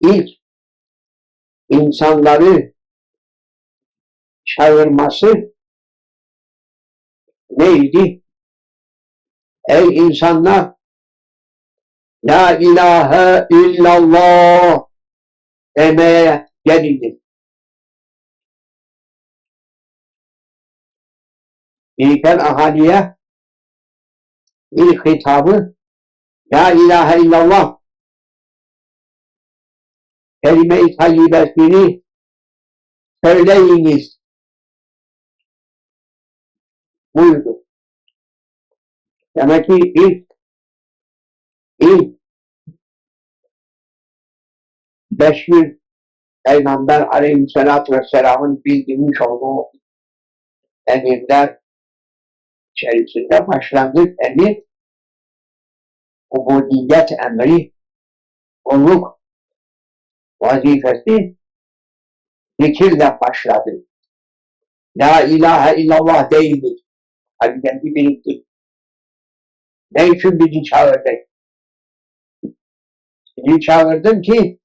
ilk insanları çağırması neydi? Ey insanlar La ilahe illallah demeye gelindi. İlkel ahaliye ilk hitabı La ilahe illallah kelime-i tayyibesini söyleyiniz buyurdu. Demek ki ilk ilk beşir Peygamber aleyhissalatü vesselamın bildirmiş olduğu emirler içerisinde başlangıç emir ubudiyet emri kulluk vazifesi zikirle başladı. La ilahe illallah değildir. Kendi biriktir. Ne için bizi çağırdın? Bizi çağırdın ki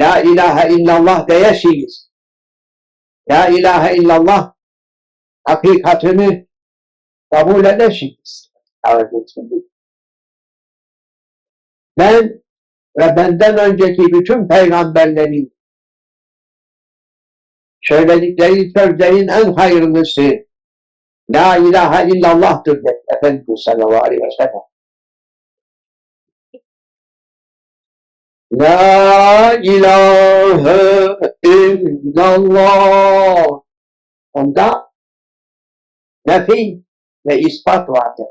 La ilahe illallah deyesiniz. La ilahe illallah hakikatini kabul edesiniz. Çağırdın. Ben ve benden önceki bütün peygamberlerin söyledikleri sözlerin en hayırlısı La ilahe illallah'tır dedi Efendimiz sallallahu aleyhi ve sellem. La ilahe illallah. Onda nefi ve ispat vardır.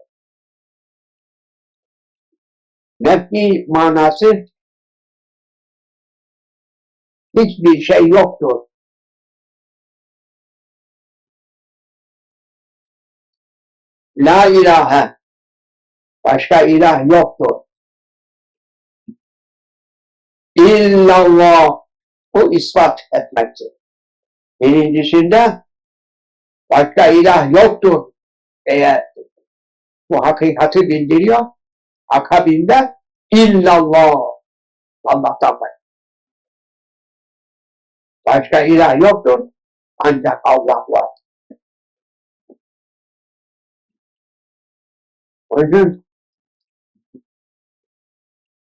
Nefi manası hiçbir şey yoktur. La ilahe başka ilah yoktur. İllallah bu ispat etmektir. Birincisinde başka ilah yoktur diye bu hakikati bildiriyor. Akabinde illallah Allah'tan başka. Başka ilah yoktur ancak Allah var. O yüzden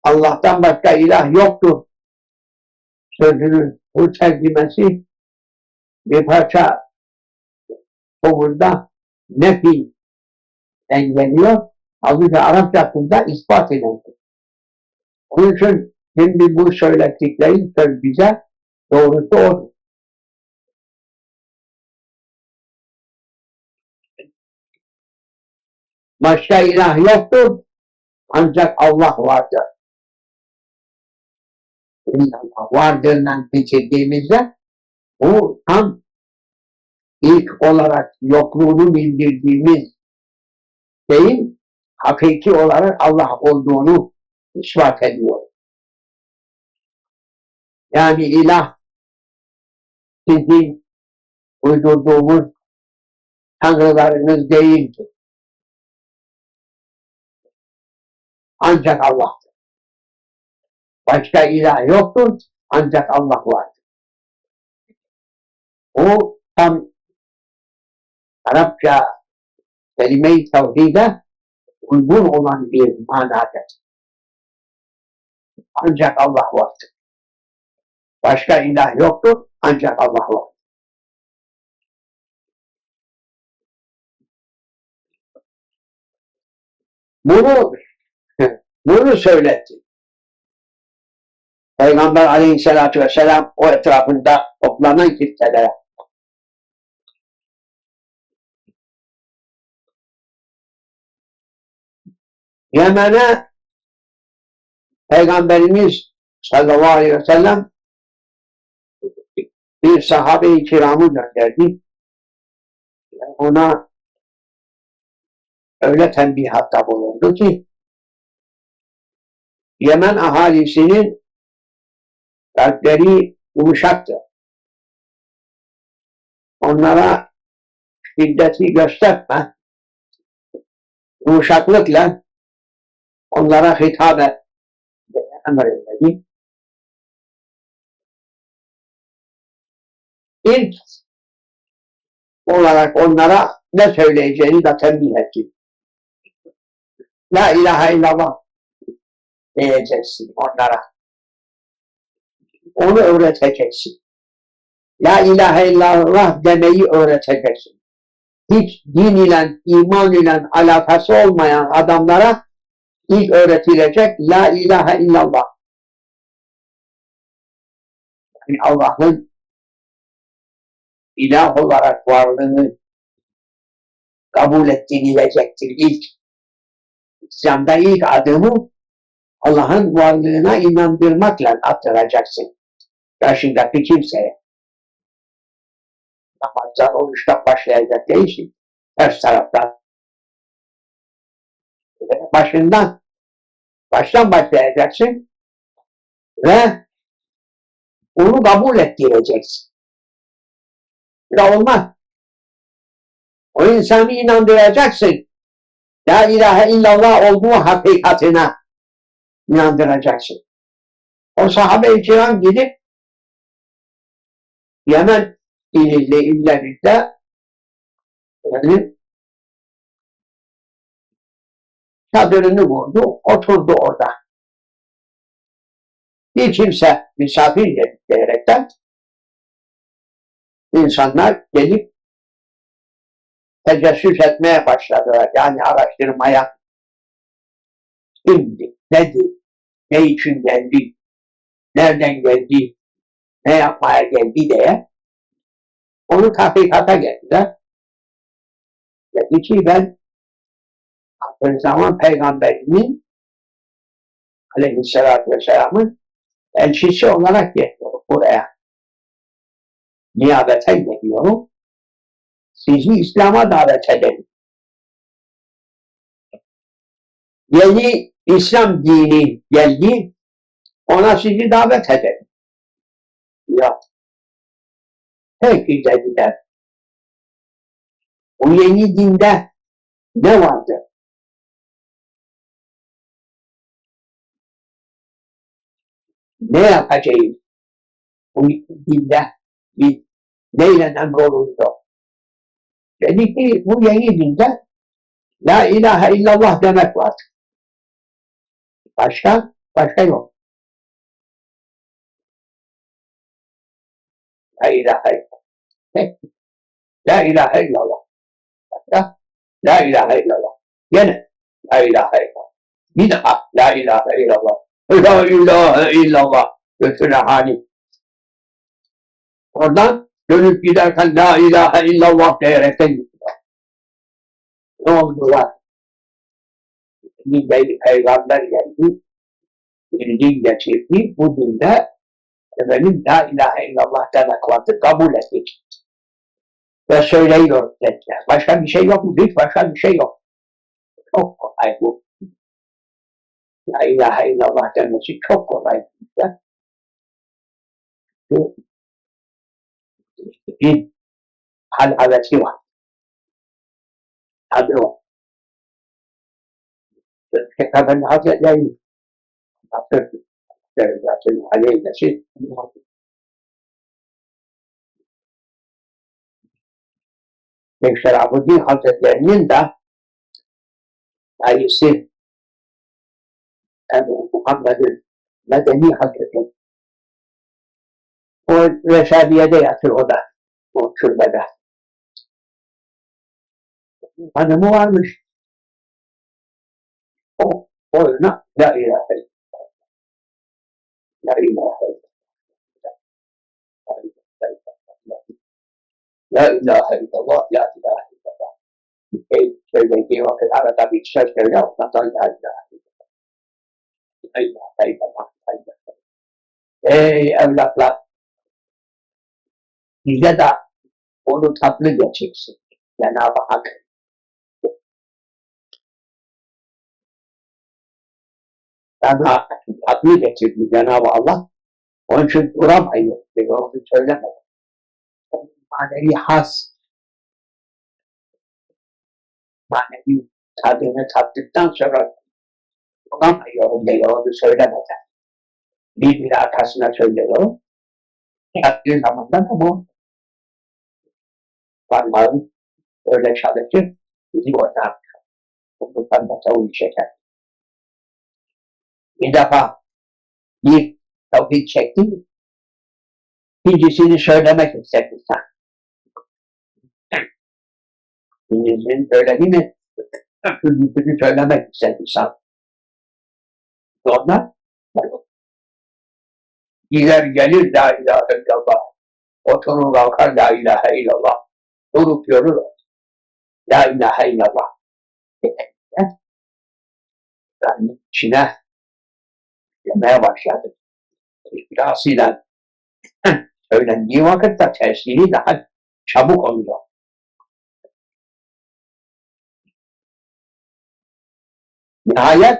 Allah'tan başka ilah yoktur. Sözünün bu tercümesi bir parça burada nefi geliyor. Halbuki Arapçasında ispat edilir. Onun için şimdi bu söyledikleri söz bize doğrusu odur. Başka ilah yoktur. Ancak Allah vardır. Allah vardığından geçirdiğimizde bu tam ilk olarak yokluğunu bildirdiğimiz şeyin hakiki olarak Allah olduğunu ispat ediyor. Yani ilah sizin uydurduğumuz tanrılarınız değildir. Ancak Allah'tır. Başka ilah yoktur. Ancak Allah vardır. O tam Arapça kelime-i tevhide uygun olan bir manadır. Ancak Allah vardır. Başka ilah yoktur. Ancak Allah var. Bunu bunu söyletti. Peygamber aleyhissalatü vesselam o etrafında toplanan kitlelere. Yemen'e Peygamberimiz sallallahu aleyhi ve sellem bir sahabe-i kiramı gönderdi. Ona öyle tembihatta bulundu ki Yemen ahalisinin kalpleri yumuşaktı. Onlara şiddeti gösterme, yumuşaklıkla onlara hitap et emredildi. İlk olarak onlara ne söyleyeceğini tembih etti. La ilahe illallah diyeceksin onlara. Onu öğreteceksin. La ilahe illallah demeyi öğreteceksin. Hiç din ile, iman ile alakası olmayan adamlara ilk öğretilecek La ilahe illallah. Yani Allah'ın ilah olarak varlığını kabul ettirilecektir ilk. İslam'da ilk adımı Allah'ın varlığına inandırmakla attıracaksın. Karşındaki kimseye. Namazdan, oruçtan başlayacak değilsin. Ters taraftan. Başından, baştan başlayacaksın ve onu kabul ettireceksin. Ya olmaz. O insanı inandıracaksın. La ilahe illallah olduğu hakikatine inandıracaksın. O sahabe-i kiram gidip Yemen iliyle illerinde yani çadırını vurdu, oturdu orada. Bir kimse misafir diyerekten insanlar gelip tecessüs etmeye başladılar. Yani araştırmaya kimdi, nedir, ne için geldi, nereden geldi, ne yapmaya geldi diye onu tahkikata geldiler. Dedi ki ben aynı zaman Peygamberimin aleyhissalatü vesselamın elçisi olarak geliyorum buraya. Niyabete geliyorum. Sizi İslam'a davet edelim. Yeni İslam dini geldi, ona sizi davet edelim. Ya, peki dediler. O yeni dinde ne vardı? Ne yapacağız? O dinde biz neyle emrolundu? Dedi ki bu yeni dinde La ilahe illallah demek var. Başka? Başka yok. La ilahe illallah. La ilahe illallah. Başka? La ilahe illallah. Yine La ilahe illallah. Bir daha La ilahe illallah. La ilahe illallah. Götüne hali. Oradan dönüp giderken La ilahe illallah diyerekten gidiyor. Ne oldular? Bir peygamber geldi. Bir din getirdi. Bu dinde efendim La ilahe illallah demek vardı. Kabul ettik. Ve söylüyor dediler. Başka bir şey yok mu? Hiç başka bir şey yok. Çok kolay bu. La ilahe illallah demesi çok kolay. Bu جيب على على شيء واحد؟ هذا هو كتاب هذا دائما عليه شيء الشيخ شرف الدين خمسة وثمانين ده هيصير محمد. المدني خمسة yatır o da o türbede. Hanımı varmış. O oyuna La ilahe illallah. La ilahe illallah. La ilahe illallah. La ilahe illallah. Ey söylediği vakit arada bir söz söyle ondan sonra La ilahe illallah. La ilahe illallah. La ilahe illallah. Ey evlatlar bize de onu tatlı geçirsin. Cenab-ı Hak sana tatlı getirdi Cenab-ı Allah. Onun için duramayıyor. Ben onu söylemedim. Onun manevi has manevi tadını tattıktan sonra duramıyorum diyor. Onu söylemeden. Bir bir arkasına söylüyor. Yattığı zaman da bu çalışır. Bizi oradan Bundan da tavuğu çeker. Bir defa bir tavhid çektim. İkincisini söylemek istedim sen. İkincisini söyledi mi? Üçüncüsünü söylemek istedim sen. Gider gelir la ilahe illallah. Oturur kalkar la ilahe illallah. Durup yorulur. La ilahe illallah. Ben içine yemeye başladım. İhlasıyla söylendiği vakitte tesiri daha çabuk oluyor. Nihayet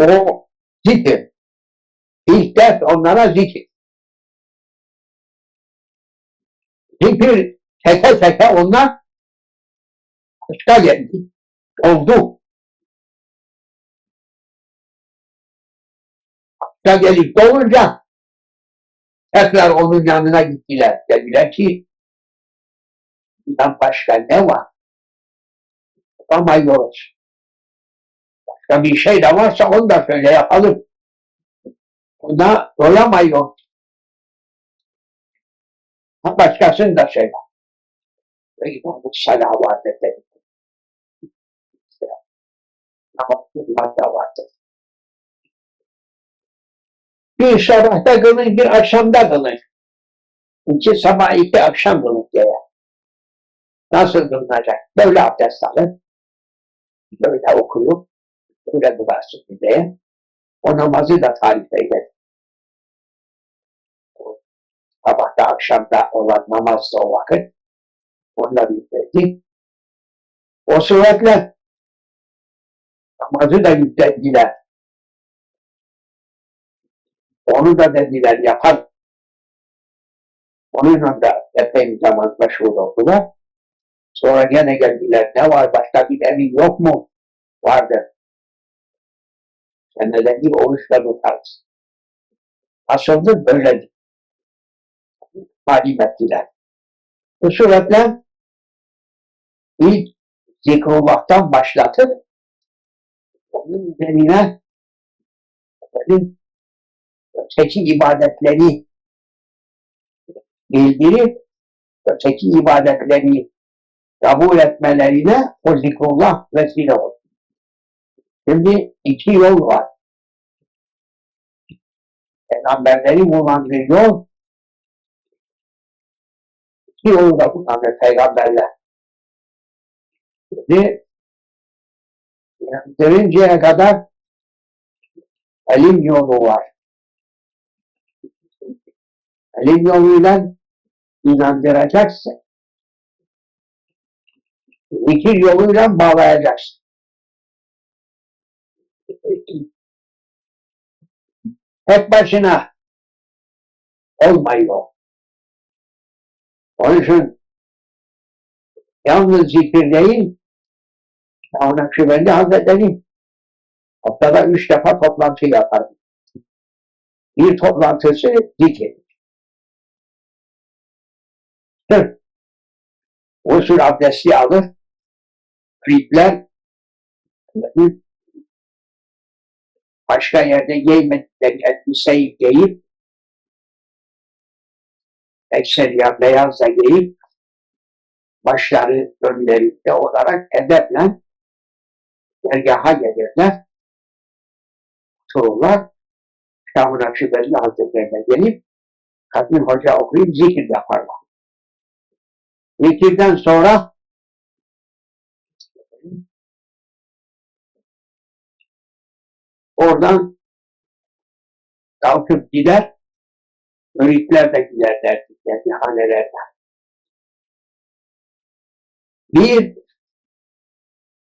o zikir. İlk ders onlara zikir. Zikir çeke çeke onlar başka geldi. Oldu. Başka gelip doğunca tekrar onun yanına gittiler. Dediler ki bundan başka ne var? Yapamıyoruz. Başka bir şey de varsa onu da söyle yapalım. Buna doyamıyor. Başkasını da söyle. Ve İmam-ı Salavat dedi. Namazlar da vardır. Bir sabahta kılın, bir akşamda kılın. İki sabah, iki akşam kılın diye. Nasıl kılınacak? Böyle abdest alın. Böyle okuyup, böyle duarsın diye. O namazı da tarif eder. Sabahta, akşamda olan namaz da o vakit. Onunla bildirdik. O suretle namazı da yükselttiler. Onu da dediler yapar. Onunla da epey zaman meşhur oldular. Sonra gene geldiler. Ne var? Başka bir emin yok mu? Vardı. Sen neden bir oruçla tutarsın? Asıldır böyledir. Talim ettiler. Bu suretle ilk zikrullah'tan başlatır. Onun üzerine efendim, öteki ibadetleri bildirip öteki ibadetleri kabul etmelerine o zikrullah vesile olur. Şimdi iki yol var. Peygamberleri kullandığı yol iki yolu da kullanır peygamberler. Şimdi inandırıncaya kadar elim yolu var. Elim yoluyla inandıracaksın. Zikir yoluyla bağlayacaksın. Tek başına olmuyor. Onun için yalnız zikir değil, Şah Nakşibendi Hazretleri haftada üç defa toplantı yapar. Bir toplantısı zikir. Sırf usul abdesti alır, müritler başka yerde giymedikleri elbiseyi giyip ekseriya beyaz da giyip başları önlerinde olarak edeple dergaha gelirler. Otururlar. Şah-ı Nakşibendi Hazretlerine gelip Kadın Hoca okuyup zikir yaparlar. Zikirden sonra oradan kalkıp gider, müritler de gider dertliklerine, hanelerine. Bir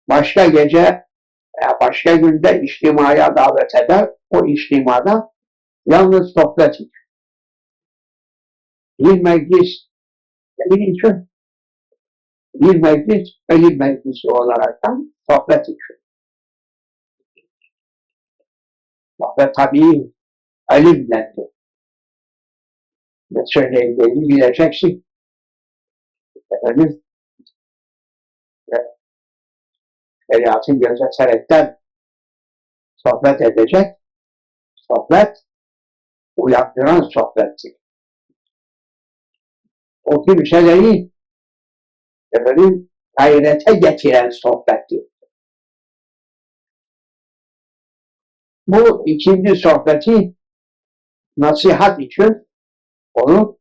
başka gece veya başka günde içtimaya davet eder, o içtimada yalnız sohbet. Bir meclis, benim için bir meclis, benim meclisi olaraktan sohbet için. Sohbet tabii elimlendi. Ne söyleyeceğini bileceksin. Efendim, şeriatın gözeterekten sohbet edecek. Sohbet, uyandıran sohbettir. O kimseleri efendim, gayrete getiren sohbettir. Bu ikinci sohbeti nasihat için onun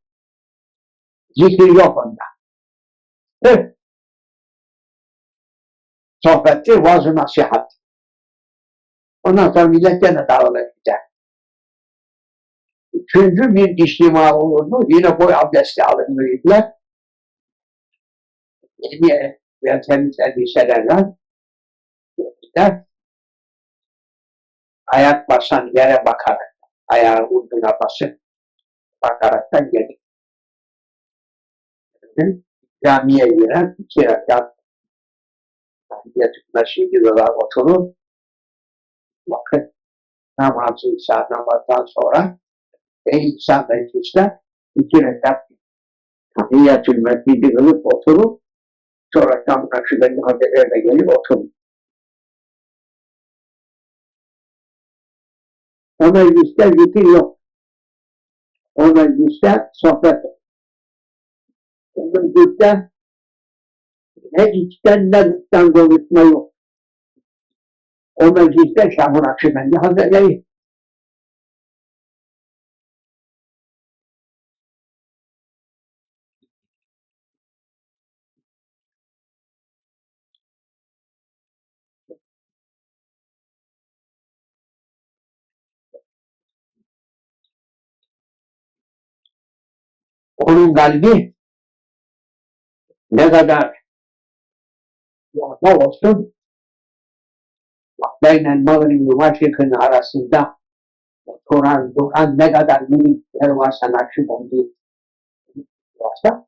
zikri yok onda. Evet. Sohbettir, vaaz nasihat. Ondan sonra millet gene dağılır gider. Üçüncü bir içtima olurdu. Yine boy abdesti alınırdılar. Yeni ve temiz elbiselerle gider. Ayak basan yere bakarak, ayağın ucuna basıp bakaraktan gelir. Camiye girer, iki rekat yatıp mescidi olarak oturur. Bakın namazı İsa namazdan sonra Ey İsa Meclis'te iki rekat tahiyyatül mescidi kılıp oturup sonra tam Nakşibendi Hazretleri'ne gelip oturur. O mecliste zikir yok. O mecliste sohbet. O mecliste ne içten ne dıştan konuşma yok. O mecliste Şah-ı Nakşibendi Hazretleri onun kalbi ne kadar orta olsun Beynel Mağribi Maşrik'in arasında Kur'an, Kur'an ne kadar minikler varsa Nakşibendi varsa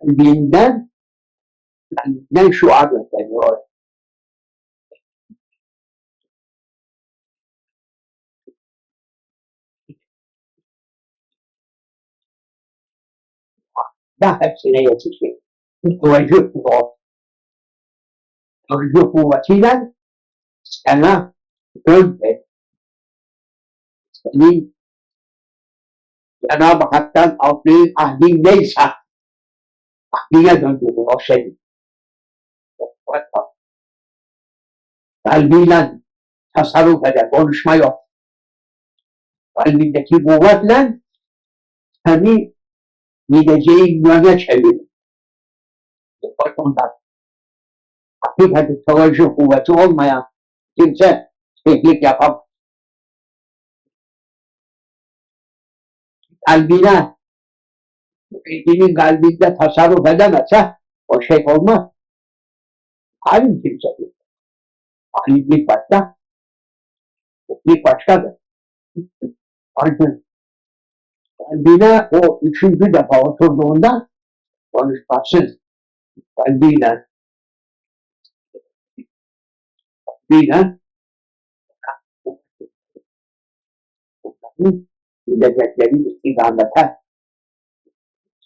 kalbinden kalbinden şu ad داخل سنيتك وجهه ترجف وتيلا سنة تنبت سنين أنا بحثت أطلين أهلي ليس أهلي يدعو وشيء قلبي لن تصرف هذا قولش ما يوم قلبي ذكي قوات لن همي gideceğin yöne çevirir. Ondan hakikaten teveccüh kuvveti olmayan kimse teknik yapamaz. Kalbine, bilginin kalbinde tasarruf edemezse o şey olmaz. Alim kimsedir. Alimlik başka, teknik başkadır. Ancak kalbine o üçüncü defa oturduğunda konuşmasız. Kalbiyle. Kalbiyle. Gidecekleri istikamete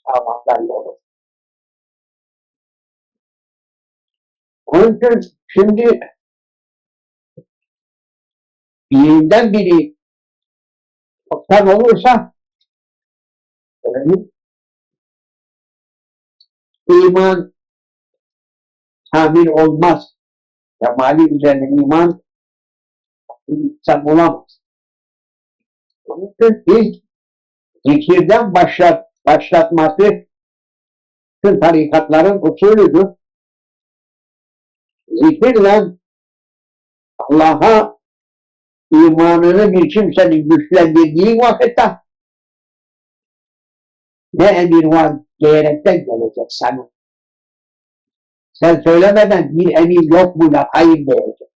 sağlamaklar olur. Onun için şimdi birinden biri oktan olursa efendim, iman tamir olmaz. Kemali üzerine iman insan olamaz. Onun ilk zikirden başlat, başlatması tüm tarikatların usulüdür. Zikirle Allah'a imanını bir kimsenin güçlendirdiği vakitte ne emir var diyerekten gelecek sana. Sen söylemeden bir emir yok mu yapayım diyecek.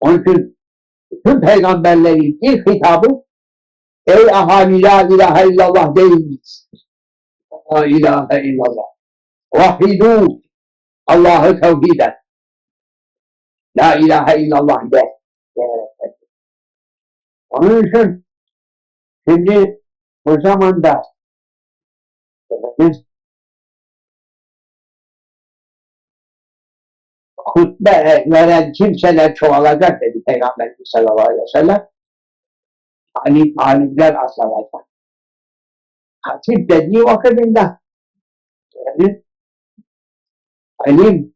Onun için bütün peygamberlerin ilk hitabı Ey ahali la ilahe illallah deyiniz. La ilahe illallah. Vahidû Allah'ı tevhid et. La ilahe illallah de. Onun için şimdi O zaman efendim, hutbe veren kimseler çoğalacak dedi Peygamber sallallahu aleyhi ve sellem. Alim, alimler azalacak. Hatip dediği vakitinde yani alim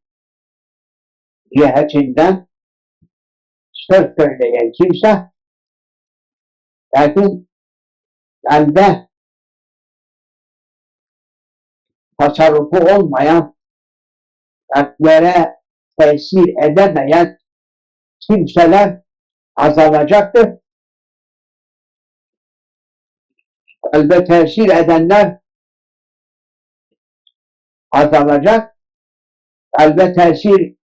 cihetinden söz söyleyen kimse lakin kalbe tasarrufu olmayan kalplere tesir edemeyen kimseler azalacaktır. Kalbe tesir edenler azalacak. Kalbe tesir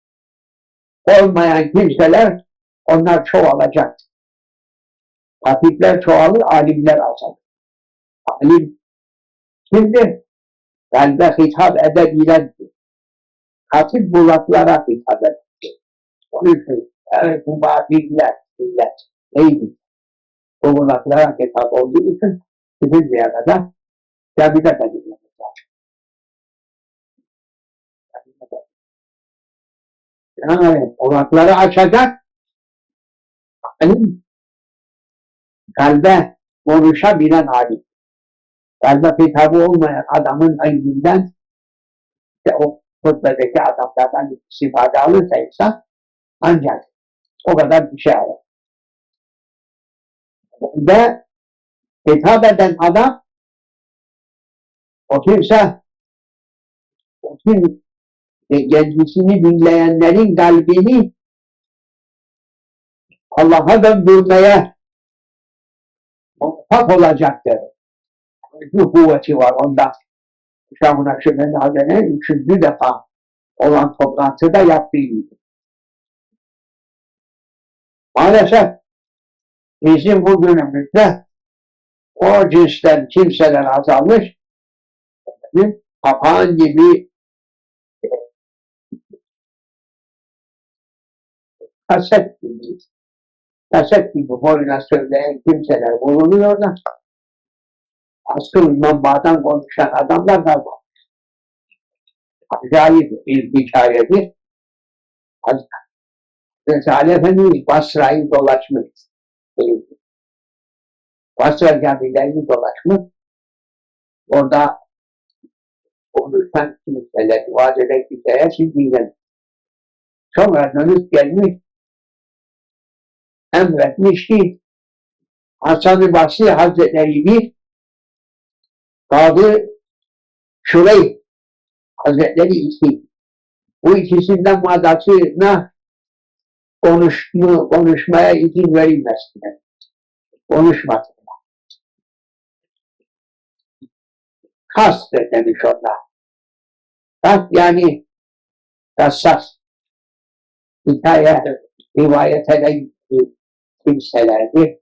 olmayan kimseler onlar çoğalacak. Hatipler çoğalır, alimler azalır. Alim kimdir? Kalbe hitap edebilendir. Hatip bulaklara hitap eder. Onun için evet bilgiler, millet neydi? Bu bulaklara hitap olduğu için bir kadar camide edilmemiz lazım. Yani olanakları açacak alim kalbe konuşabilen alim. Kalbe hitabı olmayan adamın ilminden işte o hutbedeki adamlardan istifade alırsa insan ancak o kadar bir şey alır. Ve hitap eden adam o kimse o kim kendisini dinleyenlerin kalbini Allah'a döndürmeye muvaffak olacaktır. Bir kuvveti var onda. Şah-ı Nakşibendi üçüncü defa olan toplantıda yaptığı gibi. Maalesef bizim bugünümüzde o cinsten kimseler azalmış, papağan gibi kaset gibi, kaset gibi boyuna söyleyen kimseler bulunuyor da asıl manbadan konuşan adamlar da var. Acayip bir hikayedir. Rezali Efendi Basra'yı dolaşmış. Basra camilerini dolaşmış. Orada konuşan kimseler, vaaz eden kimseler şimdiyle sonra dönüp gelmiş emretmiş ki Hasan-ı Basri Hazretleri'ni Kadı Şurey Hazretleri iki. Bu ikisinden madasına konuşma, konuşmaya izin verilmesine. Konuşmasına. Kastır demiş onlar. Kast yani kassas. Hikaye, rivayet eden kimselerdi.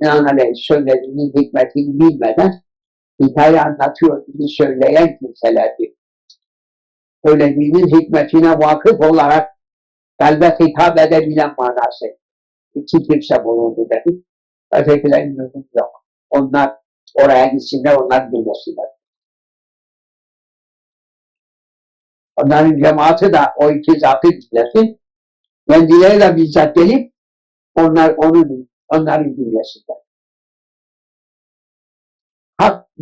Binaenaleyh söylediğinin hikmetini bilmeden hikaye anlatıyor gibi söyleyen kimselerdi. Söylediğinin hikmetine vakıf olarak kalbe hitap edebilen manası. İki kimse bulundu dedi. Ötekilerin lüzum yok. Onlar oraya gitsinler, onlar dinlesinler. Onların cemaati de o iki zatı dinlesin. Kendileri de bizzat gelip onlar onu onları dinlesinler.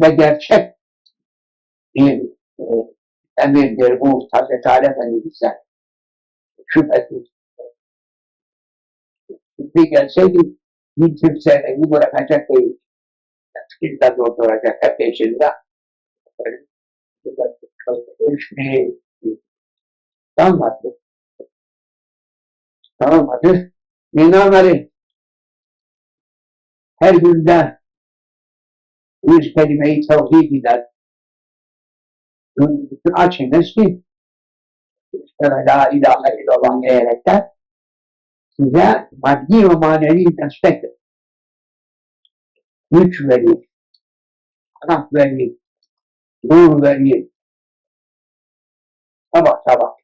Ve gerçek bir e, emirdir bu Hazreti Ali Efendimiz'den. Şüphesiz. Bir gelseydi bir kimse beni bırakacak değil. Kimse durduracak hep peşinde. Hiçbir kalmadı. Kalmadı. Binaenaleyh her günde bir kelime-i tevhid ile bütün açınız ki işte la ilahe illallah diyerekten size maddi ve manevi destek güç verir, kanat verir, nur verir. Sabah sabah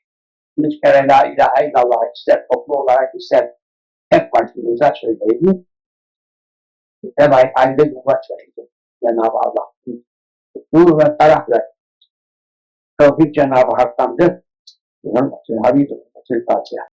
üç kere la ilahe illallah ister toplu olarak ister tek başınıza söyleyin. Ve halde kuvvet verir. Cenab-ı Allah. Nur ve taraf ver. Tevfik Cenab-ı Hak'tandır. Bunun için Habib Fatiha.